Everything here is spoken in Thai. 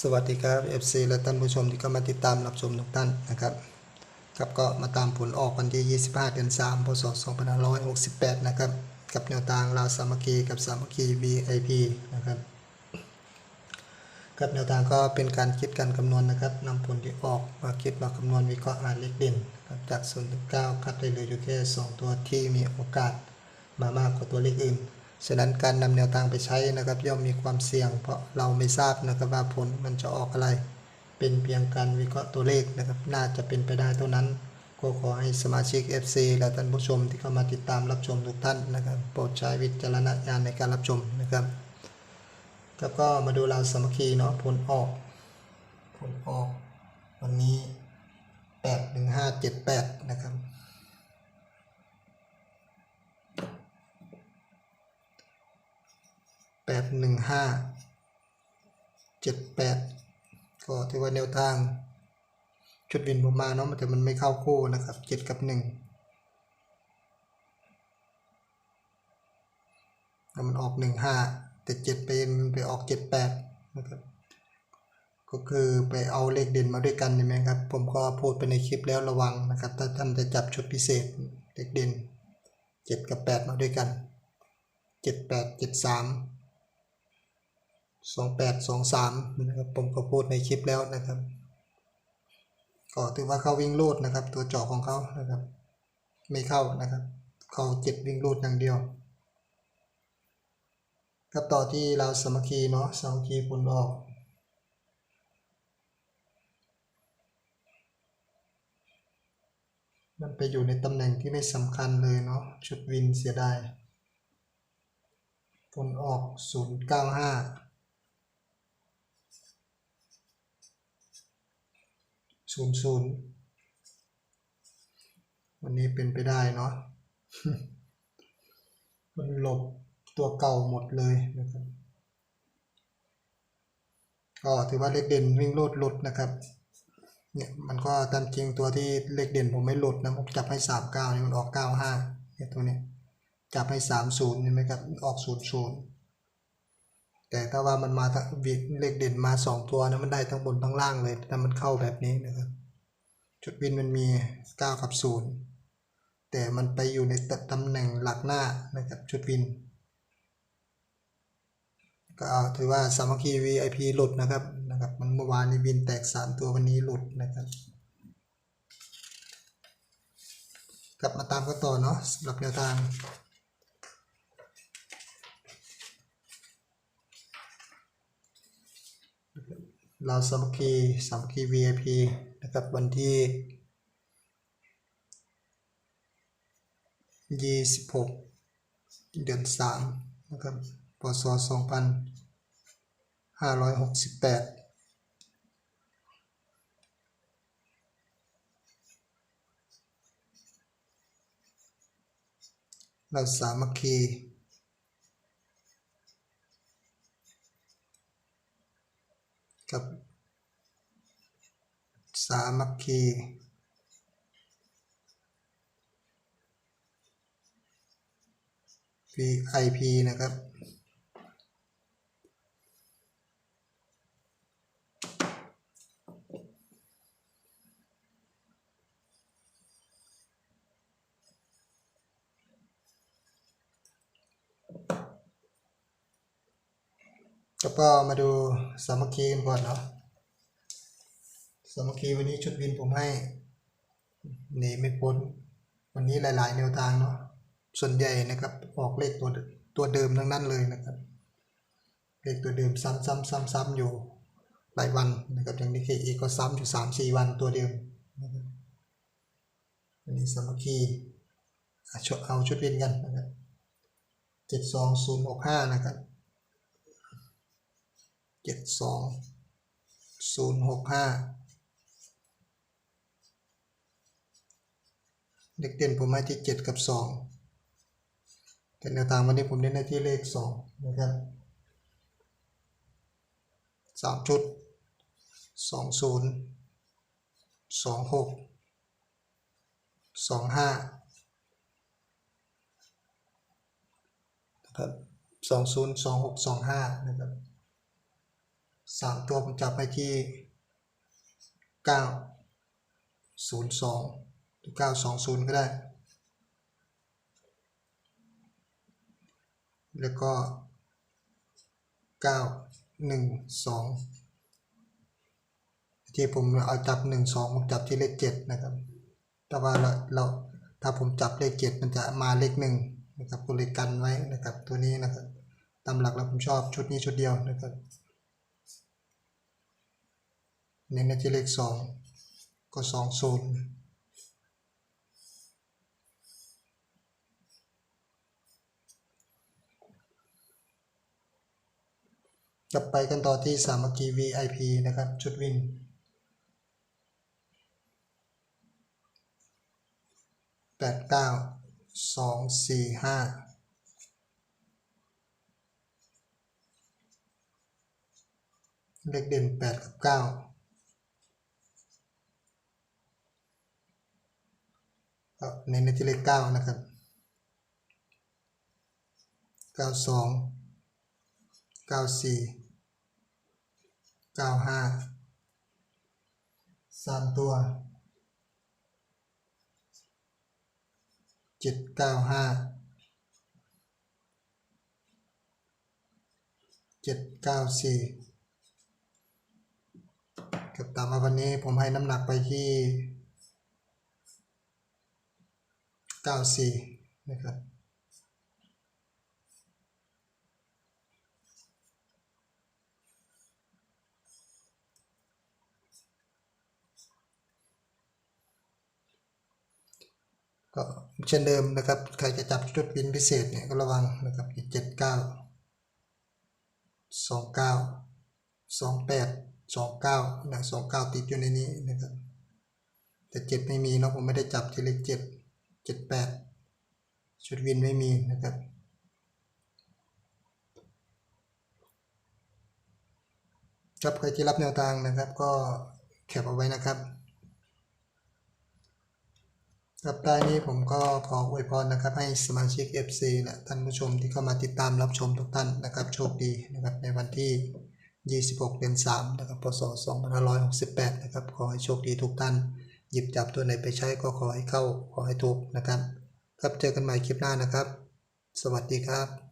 สวัสดีครับ FC และท่านผู้ชมที่เข้ามาติดตามรับชมทุกท่านนะครับครับก็มาตามผลออกวันที่ 25 เดือน 3 พศ 2568 นะครับ กับแนวทางลาวสามัคคีกับสามัคคี VIP นะครับกับแนวทางก็เป็นการคิดการคำนวณนะครับนำผลที่ออกมาคิดมาคำนวณวิเคราะห์หาเลขเด่นจาก0ถึง9คัดได้เหลยอยู่แค่ 2 ตัวที่มีโอกาสมามากกว่าตัวเลขอื่น ฉะนั้นการนำแนวทางไปใช้นะครับ ย่อมมีความเสี่ยง เพราะเราไม่ทราบนะครับว่าผลมันจะออกอะไร เป็นเพียงการวิเคราะห์ตัวเลขนะครับ น่าจะเป็นไปได้เท่านั้นก็ขอให้สมาชิก FC และท่านผู้ชมที่เข้ามาติดตามรับชมทุกท่านนะครับ โปรดใช้วิจารณญาณในการรับชมนะครับแล้วก็มาดูเราวสมัคคีเนาะผลออก ผลออก วันนี้แปดหนึ่งห้าเจ็ดแปดนะครับ แปดหนึ่งห้าเจ็ดแปดก็ถือว่าแนวทาง ชุดวินผมมาเนาะแต่มันไม่เข้าคู่นะครับเจ็ดกับหนึ่งแล้วมันออกหนึ่งห้าแต่เจ็ดไปมันไปออกเจ็ดแปดนะครับก็คือไปเอาเลขเด่นมาด้วยกันใช่ไหมครับ ผมก็พูดไปในคลิปแล้วระวังนะครับ ถ้าท่านจะจับชุดพิเศษเลขเด่นเจ็ดกับแปดมาด้วยกันเจ็ดแปดเจ็ดสองแปดสองสามนะครับผมก็พูดในคลิปแล้วนะครับ ก็ถือว่าเขาวิ่งลูดนะครับ ตัวเจาะของเขานะครับ ไม่เข้านะครับ เขาเจ็ดวิ่งลูดอย่างเดียวครับต่อที่เราสมัคคีเนาะสมัคคีผลออกมันไปอยู่ในตำแหน่งที่ไม่สำคัญเลยเนาะชุดวินเสียดายผลออก 095 00วันนี้เป็นไปได้เนาะมันหลบตัวเก่าหมดเลยนะครับ ก็ถือว่าเลขเด่นวิ่งโลดหลุดนะครับ เนี่ยมันก็ตามจริงตัวที่เลขเด่นผมไม่หลุดนะผมจับให้สามเก้านี่มันออกเก้าห้าเนี่ยตัวนี้จับให้สามศูนย์ใช่ไหมครับออกศูนย์ศูนย์ แต่ถ้าว่ามันมาเลขเด่นมาสองตัวนะมันได้ทั้งบนทั้งล่างเลยถ้ามันเข้าแบบนี้นะครับ จุดวินมันมีเก้ากับศูนย์แต่มันไปอยู่ในตำแหน่งหลักหน้านะครับชุดวิน ก็เอาถือว่าสามัคคี VIP หลุดนะครับนะครับ มันเมื่อวานนี้บินแตกสามตัววันนี้หลุดนะครับกลับมาตามกันต่อเนาะสำหรับแนวทาง เราสามัคคีสามัคคี VIP นะครับวันที่ยี่สิบหกเดือนสามนะครับพศสองพันห้าร้อยหกสิบแปดเราสามัคคี กับ สามัคคี VIP นะครับ แล้วก็มาดูสามัคคีกันก่อนเนาะ สมัคคีวันนี้ชุดวินผมให้หนีไม่พ้น วันนี้หลาย ๆ แนวทางเนาะส่วนใหญ่นะครับออกเลขตัวตัวเดิมทั้งนั้นเลยนะครับเลขตัวเดิมซ้ำซ้ำซ้ำซ้ำอยู่หลายวันนะครับอย่างนี้เคอีก็ซ้ำอยู่สามสี่วันตัวเดิมนะครับวันนี้สมัคคีอะเอาชุดวินกันนะครับเจ็ดสองศูนย์หกห้านะครับเจ็ดสองศูนย์หกห้า เด็กเด่นผมให้ที่เจ็ดกับสองแต่แนวทางวันนี้ผมเน้นที่เลขสองนะครับสามชุดสองศูนย์สองหกสองห้านะครับสองศูนย์สองหกสองห้านะครับสามตัวผมจับไปที่เก้าศูนย์สอง เก้าสองศูนย์ก็ได้ แล้วก็เก้าหนึ่งสองที่ผมเอาจับหนึ่งสองผมจับที่เลขเจ็ดนะครับ แต่ว่าเราเราถ้าผมจับเลขเจ็ดมันจะมาเลขหนึ่งนะครับก็เลยกันไว้นะครับตัวนี้นะครับตามหลักแล้วผมชอบชุดนี้ชุดเดียวนะครับเน้นในที่เลขสองก็สองศูนย์ จะไปกันต่อที่สามัคคี VIP นะครับ ชุดวิน แปดเก้าสองสี่ห้าเลขเด่นแปดกับเก้าก็เน้นในที่เลขเก้านะครับเก้าสองเก้าสี่ เก้าห้าสามตัวเจ็ดเก้าห้าเจ็ดเก้าสี่กับตามมาวันนี้ผมให้น้ำหนักไปที่เก้าสี่นะครับ ก็เช่นเดิมนะครับ ใครจะจับชุดบินพิเศษเนี่ยก็ระวังนะครับเจ็ดเก้าสองเก้าสองแปดสองเก้านะสองเก้าติดอยู่ในนี้นะครับ แต่เจ็ดไม่มีเนาะผมไม่ได้จับที่เลขเจ็ดเจ็ดแปดชุดวินไม่มีนะครับครับใครที่รับแนวทางนะครับ ก็แคปเอาไว้นะครับ ครับด้ายนี้ผมก็ขออวยพรนะครับให้สมาชิก FC และท่านผู้ชมที่เข้ามาติดตามรับชมทุกท่านนะครับโชคดีนะครับในวันที่ 26 เดือน 3 นะครับ พศ 2568 นะครับขอให้โชคดีทุกท่าน หยิบจับตัวไหนไปใช้ก็ขอให้เข้าขอให้ถูกนะครับ ครับเจอกันใหม่คลิปหน้านะครับ สวัสดีครับ